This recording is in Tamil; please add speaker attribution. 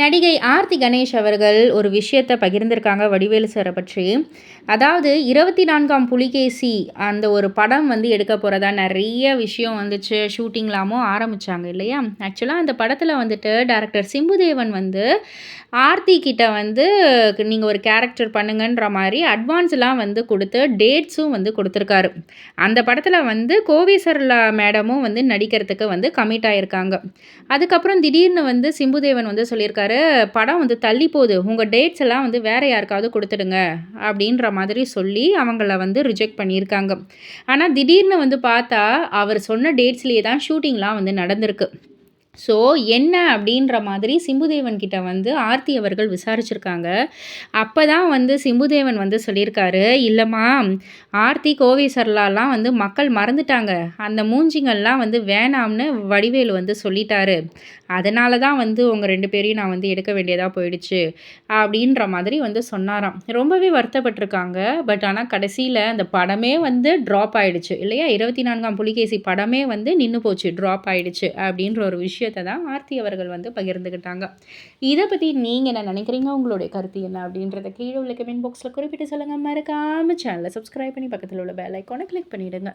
Speaker 1: நடிகை ஆர்த்தி கணேஷ் அவர்கள் ஒரு விஷயத்தை பகிர்ந்திருக்காங்க வடிவேலு சாரை பற்றி. அதாவது இருபத்தி நான்காம் புலிகேசி அந்த ஒரு படம் வந்து எடுக்க போகிறதா நிறைய விஷயம் வந்துச்சு. ஷூட்டிங்லாமும் ஆரம்பித்தாங்க இல்லையா? ஆக்சுவலாக அந்த படத்தில் வந்துட்டு டேரக்டர் சிம்புதேவன் வந்து ஆர்த்தி கிட்ட வந்து நீங்கள் ஒரு கேரக்டர் பண்ணுங்கன்ற மாதிரி அட்வான்ஸ்லாம் வந்து கொடுத்து டேட்ஸும் வந்து கொடுத்துருக்காரு. அந்த படத்தில் வந்து கோவிசர்லா மேடமும் வந்து நடிக்கிறதுக்கு வந்து கமிட் ஆகியிருக்காங்க அதுக்கப்புறம் திடீர்னு வந்து சிம்புதேவன் வந்து சொல்லியிருக்காரு சொல்லியிருக்காரு படம் வந்து தள்ளி போகுது. உங்கள் டேட்ஸ் எல்லாம் வந்து வேறு யாருக்காவது கொடுத்துடுங்க. அப்படின்ற மாதிரி சொல்லி அவங்கள வந்து ரிஜெக்ட் பண்ணியிருக்காங்க. ஆனால் திடீர்னு வந்து பார்த்தா அவர் சொன்ன டேட்ஸ்லேயே தான் ஷூட்டிங்லாம் வந்து நடந்திருக்கு. ஸோ என்ன அப்படின்ற மாதிரி சிம்புதேவன் கிட்ட வந்து ஆர்த்தி அவர்கள் விசாரிச்சிருக்காங்க. அப்போ தான் வந்து சிம்புதேவன் வந்து சொல்லியிருக்காரு இல்லைம்மா ஆர்த்தி கோவை சர்லாலாம் வந்து மக்கள் மறந்துட்டாங்க. அந்த மூஞ்சிங்கள்லாம் வந்து வேணாம்னு வடிவேலு வந்து சொல்லிட்டாரு. அதனால தான் வந்து உங்கள் ரெண்டு பேரையும் நான் வந்து எடுக்க வேண்டியதாக போயிடுச்சு அப்படின்ற மாதிரி வந்து சொன்னாராம். ரொம்பவே வருத்தப்பட்டிருக்காங்க. பட் ஆனால் கடைசியில் அந்த படமே வந்து ட்ராப் ஆகிடுச்சு இல்லையா? இருபத்தி நான்காம் புலிகேசி படமே வந்து நின்று போச்சு. ட்ராப் ஆகிடுச்சு அப்படின்ற ஒரு விஷயம். விஷயத்தை தான் ஆர்த்தி அவர்கள் வந்து பகிர்ந்துக்கிட்டாங்க இதை பற்றி நீங்கள் என்ன நினைக்கிறீங்க? உங்களுடைய கருத்து என்ன? அப்படின்றத கீழே உள்ள கமெண்ட் பாக்ஸில் குறிப்பிட்டு சொல்லுங்கள் மறக்காமல் சேனலை சப்ஸ்கிரைப் பண்ணி பக்கத்தில் உள்ள பெல் ஐக்கானை கிளிக் பண்ணிவிடுங்க